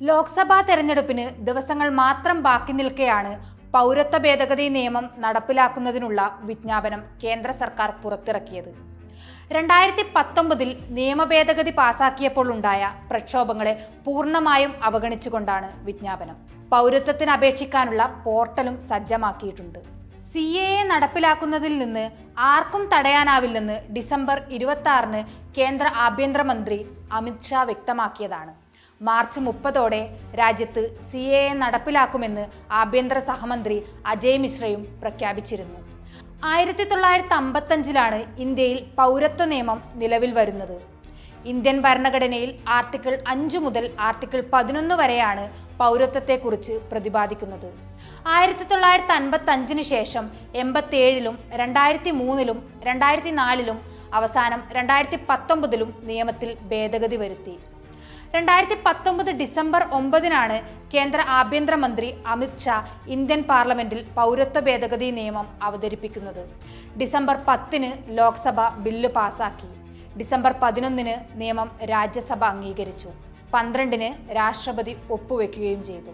ലോക്സഭാ തെരഞ്ഞെടുപ്പിന് ദിവസങ്ങൾ മാത്രം ബാക്കി നിൽക്കെയാണ് പൗരത്വ ഭേദഗതി നിയമം നടപ്പിലാക്കുന്നതിനുള്ള വിജ്ഞാപനം കേന്ദ്ര സർക്കാർ പുറത്തിറക്കിയത്. രണ്ടായിരത്തി പത്തൊമ്പതിൽ നിയമ ഭേദഗതി പാസാക്കിയപ്പോൾ ഉണ്ടായ പ്രക്ഷോഭങ്ങളെ പൂർണമായും അവഗണിച്ചുകൊണ്ടാണ് വിജ്ഞാപനം. പൗരത്വത്തിന് അപേക്ഷിക്കാനുള്ള പോർട്ടലും സജ്ജമാക്കിയിട്ടുണ്ട്. സി എ എ നടപ്പിലാക്കുന്നതിൽ നിന്ന് ആർക്കും തടയാനാവില്ലെന്ന് ഡിസംബർ ഇരുപത്തി ആറിന് കേന്ദ്ര ആഭ്യന്തരമന്ത്രി അമിത്ഷാ വ്യക്തമാക്കിയതാണ്. മാർച്ച് മുപ്പതോടെ രാജ്യത്ത് സി എ എ നടപ്പിലാക്കുമെന്ന് ആഭ്യന്തര സഹമന്ത്രി അജയ് മിശ്രയും പ്രഖ്യാപിച്ചിരുന്നു. ആയിരത്തി തൊള്ളായിരത്തി അമ്പത്തഞ്ചിലാണ് ഇന്ത്യയിൽ പൗരത്വ നിയമം നിലവിൽ വരുന്നത്. ഇന്ത്യൻ ഭരണഘടനയിൽ ആർട്ടിക്കിൾ അഞ്ച് മുതൽ ആർട്ടിക്കിൾ പതിനൊന്ന് വരെയാണ് പൗരത്വത്തെക്കുറിച്ച് പ്രതിപാദിക്കുന്നത്. ആയിരത്തി തൊള്ളായിരത്തി അൻപത്തി അഞ്ചിന് ശേഷം എൺപത്തേഴിലും രണ്ടായിരത്തി മൂന്നിലും രണ്ടായിരത്തി നാലിലും അവസാനം രണ്ടായിരത്തി പത്തൊമ്പതിലും നിയമത്തിൽ ഭേദഗതി വരുത്തി. രണ്ടായിരത്തി പത്തൊമ്പത് ഡിസംബർ ഒമ്പതിനാണ് കേന്ദ്ര ആഭ്യന്തരമന്ത്രി അമിത് ഷാ ഇന്ത്യൻ പാർലമെന്റിൽ പൗരത്വ ഭേദഗതി നിയമം അവതരിപ്പിക്കുന്നത്. ഡിസംബർ പത്തിന് ലോക്സഭ ബില്ല് പാസാക്കി. ഡിസംബർ പതിനൊന്നിന് നിയമം രാജ്യസഭ അംഗീകരിച്ചു. പന്ത്രണ്ടിന് രാഷ്ട്രപതി ഒപ്പുവെക്കുകയും ചെയ്തു.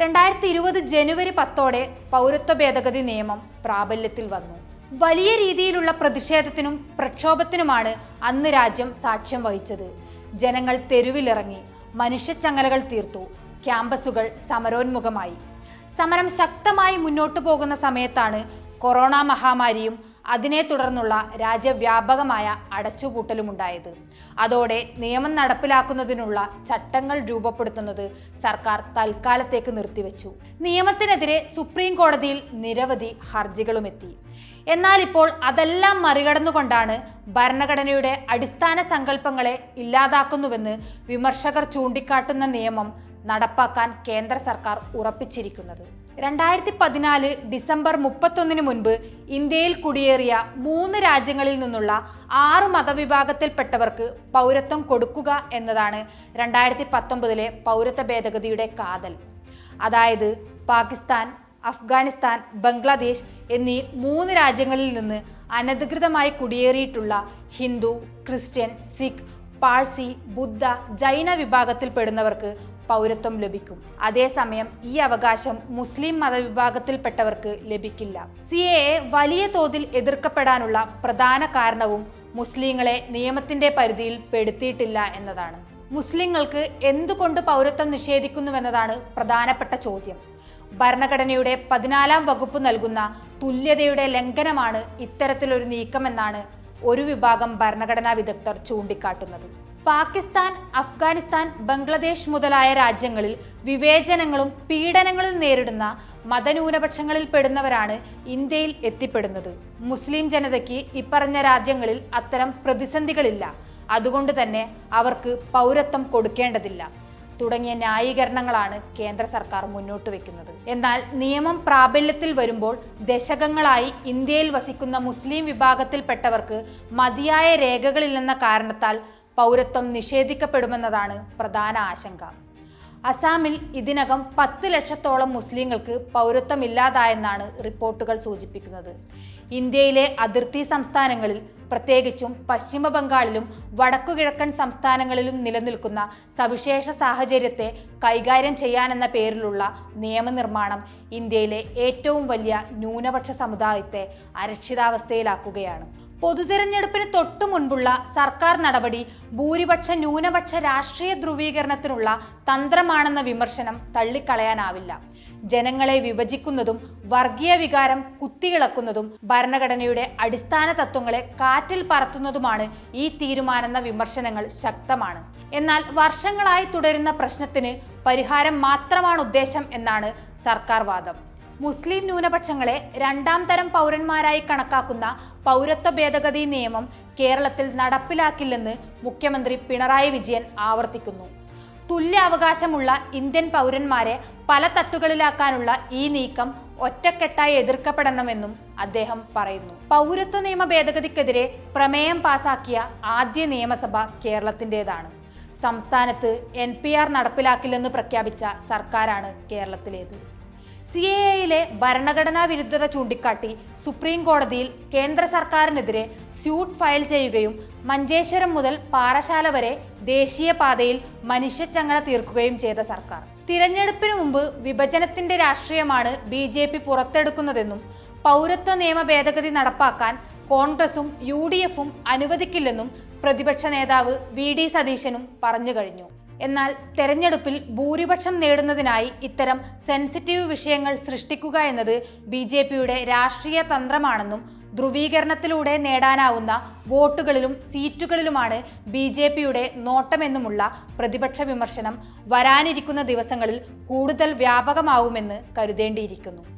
രണ്ടായിരത്തി ഇരുപത് ജനുവരി പത്തോടെ പൗരത്വ ഭേദഗതി നിയമം പ്രാബല്യത്തിൽ വന്നു. വലിയ രീതിയിലുള്ള പ്രതിഷേധത്തിനും പ്രക്ഷോഭത്തിനുമാണ് അന്ന് രാജ്യം സാക്ഷ്യം വഹിച്ചത്. ജനങ്ങൾ തെരുവിലിറങ്ങി മനുഷ്യച്ചങ്ങലകൾ തീർത്തു ക്യാമ്പസുകൾ സമരോന്മുഖമായി. സമരം ശക്തമായി മുന്നോട്ടു പോകുന്ന സമയത്താണ് കൊറോണ മഹാമാരിയും അതിനെ തുടർന്നുള്ള രാജ്യവ്യാപകമായ അടച്ചുപൂട്ടലുമുണ്ടായത്. അതോടെ നിയമം നടപ്പിലാക്കുന്നതിനുള്ള ചട്ടങ്ങൾ രൂപപ്പെടുത്തുന്നത് സർക്കാർ തൽക്കാലത്തേക്ക് നിർത്തിവെച്ചു. നിയമത്തിനെതിരെ സുപ്രീം കോടതിയിൽ നിരവധി ഹർജികളുമെത്തി. എന്നാൽ ഇപ്പോൾ അതെല്ലാം മറികടന്നുകൊണ്ടാണ് ഭരണഘടനയുടെ അടിസ്ഥാന സങ്കല്പങ്ങളെ ഇല്ലാതാക്കുന്നുവെന്ന് വിമർശകർ ചൂണ്ടിക്കാട്ടുന്ന നിയമം നടപ്പാക്കാൻ കേന്ദ്ര സർക്കാർ ഉറപ്പിച്ചിരിക്കുന്നത്. രണ്ടായിരത്തി പതിനാല് ഡിസംബർ മുപ്പത്തൊന്നിന് മുൻപ് ഇന്ത്യയിൽ കുടിയേറിയ മൂന്ന് രാജ്യങ്ങളിൽ നിന്നുള്ള ആറ് മതവിഭാഗത്തിൽപ്പെട്ടവർക്ക് പൗരത്വം കൊടുക്കുക എന്നതാണ് രണ്ടായിരത്തി പത്തൊമ്പതിലെ പൗരത്വ ഭേദഗതിയുടെ കാതൽ. അതായത് പാകിസ്ഥാൻ അഫ്ഗാനിസ്ഥാൻ ബംഗ്ലാദേശ് എന്നീ മൂന്ന് രാജ്യങ്ങളിൽ നിന്ന് അനധികൃതമായി കുടിയേറിയിട്ടുള്ള ഹിന്ദു ക്രിസ്ത്യൻ സിഖ് പാഴ്സി ബുദ്ധ ജൈന വിഭാഗത്തിൽപ്പെടുന്നവർക്ക് പൗരത്വം ലഭിക്കും. അതേസമയം ഈ അവകാശം മുസ്ലിം മതവിഭാഗത്തിൽപ്പെട്ടവർക്ക് ലഭിക്കില്ല. സി എ വലിയ തോതിൽ എതിർക്കപ്പെടാനുള്ള പ്രധാന കാരണവും മുസ്ലിങ്ങളെ നിയമത്തിന്റെ പരിധിയിൽ പെടുത്തിയിട്ടില്ല എന്നതാണ്. മുസ്ലിങ്ങൾക്ക് എന്തുകൊണ്ട് പൗരത്വം നിഷേധിക്കുന്നുവെന്നതാണ് പ്രധാനപ്പെട്ട ചോദ്യം. ഭരണഘടനയുടെ പതിനാലാം വകുപ്പ് നൽകുന്ന തുല്യതയുടെ ലംഘനമാണ് ഇത്തരത്തിലൊരു നീക്കമെന്നാണ് ഒരു വിഭാഗം ഭരണഘടനാ വിദഗ്ധർ ചൂണ്ടിക്കാട്ടുന്നത്. പാകിസ്ഥാൻ അഫ്ഗാനിസ്ഥാൻ ബംഗ്ലാദേശ് മുതലായ രാജ്യങ്ങളിൽ വിവേചനങ്ങളും പീഡനങ്ങളും നേരിടുന്ന മതന്യൂനപക്ഷങ്ങളിൽ പെടുന്നവരാണ് ഇന്ത്യയിൽ എത്തിപ്പെടുന്നത്. മുസ്ലിം ജനതയ്ക്ക് ഇപ്പറഞ്ഞ രാജ്യങ്ങളിൽ അത്തരം പ്രതിസന്ധികളില്ല. അതുകൊണ്ട് തന്നെ അവർക്ക് പൗരത്വം കൊടുക്കേണ്ടതില്ല. തുടങ്ങിയ ന്യായീകരണങ്ങളാണ് കേന്ദ്ര സർക്കാർ മുന്നോട്ട് വെക്കുന്നത്. എന്നാൽ നിയമം പ്രാബല്യത്തിൽ വരുമ്പോൾ ദശകങ്ങളായി ഇന്ത്യയിൽ വസിക്കുന്ന മുസ്ലിം വിഭാഗത്തിൽപ്പെട്ടവർക്ക് മതിയായ രേഖകളില്ലെന്ന കാരണത്താൽ പൗരത്വം നിഷേധിക്കപ്പെടുമെന്നതാണ് പ്രധാന ആശങ്ക. അസാമിൽ ഇതിനകം പത്ത് ലക്ഷത്തോളം മുസ്ലിങ്ങൾക്ക് പൗരത്വം ഇല്ലാതായെന്നാണ് റിപ്പോർട്ടുകൾ സൂചിപ്പിക്കുന്നത്. ഇന്ത്യയിലെ അതിർത്തി സംസ്ഥാനങ്ങളിൽ പ്രത്യേകിച്ചും പശ്ചിമ ബംഗാളിലും വടക്കുകിഴക്കൻ സംസ്ഥാനങ്ങളിലും നിലനിൽക്കുന്ന സവിശേഷ സാഹചര്യത്തെ കൈകാര്യം ചെയ്യാനെന്ന പേരിലുള്ള നിയമനിർമ്മാണം ഇന്ത്യയിലെ ഏറ്റവും വലിയ ന്യൂനപക്ഷ സമുദായത്തെ അരക്ഷിതാവസ്ഥയിലാക്കുകയാണ്. പൊതുതെരഞ്ഞെടുപ്പിന് തൊട്ടു മുൻപുള്ള സർക്കാർ നടപടി ഭൂരിപക്ഷ ന്യൂനപക്ഷ രാഷ്ട്രീയ ധ്രുവീകരണത്തിനുള്ള തന്ത്രമാണെന്ന വിമർശനം തള്ളിക്കളയാനാവില്ല. ജനങ്ങളെ വിഭജിക്കുന്നതും വർഗീയ വികാരം കുത്തിയിളക്കുന്നതും ഭരണഘടനയുടെ അടിസ്ഥാന തത്വങ്ങളെ കാറ്റിൽ പറത്തുന്നതുമാണ് ഈ തീരുമാനെന്ന വിമർശനങ്ങൾ ശക്തമാണ്. എന്നാൽ വർഷങ്ങളായി തുടരുന്ന പ്രശ്നത്തിന് പരിഹാരം മാത്രമാണ് ഉദ്ദേശം എന്നാണ് സർക്കാർ വാദം. മുസ്ലിം ന്യൂനപക്ഷങ്ങളെ രണ്ടാം തരം പൗരന്മാരായി കണക്കാക്കുന്ന പൗരത്വ ഭേദഗതി നിയമം കേരളത്തിൽ നടപ്പിലാക്കില്ലെന്ന് മുഖ്യമന്ത്രി പിണറായി വിജയൻ ആവർത്തിക്കുന്നു. തുല്യ അവകാശമുള്ള ഇന്ത്യൻ പൗരന്മാരെ പല തട്ടുകളിലാക്കാനുള്ള ഈ നീക്കം ഒറ്റക്കെട്ടായി എതിർക്കപ്പെടണമെന്നും അദ്ദേഹം പറയുന്നു. പൗരത്വ നിയമ ഭേദഗതിക്കെതിരെ പ്രമേയം പാസാക്കിയ ആദ്യ നിയമസഭ കേരളത്തിന്റെതാണ്. സംസ്ഥാനത്ത് എൻ പി ആർ നടപ്പിലാക്കില്ലെന്ന് പ്രഖ്യാപിച്ച സർക്കാരാണ് കേരളത്തിലേത്. സി എ എയിലെ ഭരണഘടനാ വിരുദ്ധത ചൂണ്ടിക്കാട്ടി സുപ്രീം കോടതിയിൽ കേന്ദ്ര സർക്കാരിനെതിരെ സ്യൂട്ട് ഫയൽ ചെയ്യുകയും മഞ്ചേശ്വരം മുതൽ പാറശാല വരെ ദേശീയപാതയിൽ മനുഷ്യച്ചങ്ങല തീർക്കുകയും ചെയ്ത സർക്കാർ. തിരഞ്ഞെടുപ്പിന് മുമ്പ് വിഭജനത്തിന്റെ രാഷ്ട്രീയമാണ് ബി ജെ പി പുറത്തെടുക്കുന്നതെന്നും പൗരത്വ നിയമ ഭേദഗതി നടപ്പാക്കാൻ കോൺഗ്രസും യു ഡി എഫും അനുവദിക്കില്ലെന്നും പ്രതിപക്ഷ നേതാവ് വി ഡി സതീശനും പറഞ്ഞു കഴിഞ്ഞു. എന്നാൽ തെരഞ്ഞെടുപ്പിൽ ഭൂരിപക്ഷം നേടുന്നതിനായി ഇത്തരം സെൻസിറ്റീവ് വിഷയങ്ങൾ സൃഷ്ടിക്കുക എന്നത് ബി ജെ പിയുടെ രാഷ്ട്രീയ തന്ത്രമാണെന്നും ധ്രുവീകരണത്തിലൂടെ നേടാനാവുന്ന വോട്ടുകളിലും സീറ്റുകളിലുമാണ് ബി ജെ പിയുടെ നോട്ടമെന്നുമുള്ള പ്രതിപക്ഷ വിമർശനം വരാനിരിക്കുന്ന ദിവസങ്ങളിൽ കൂടുതൽ വ്യാപകമാവുമെന്ന് കരുതേണ്ടിയിരിക്കുന്നു.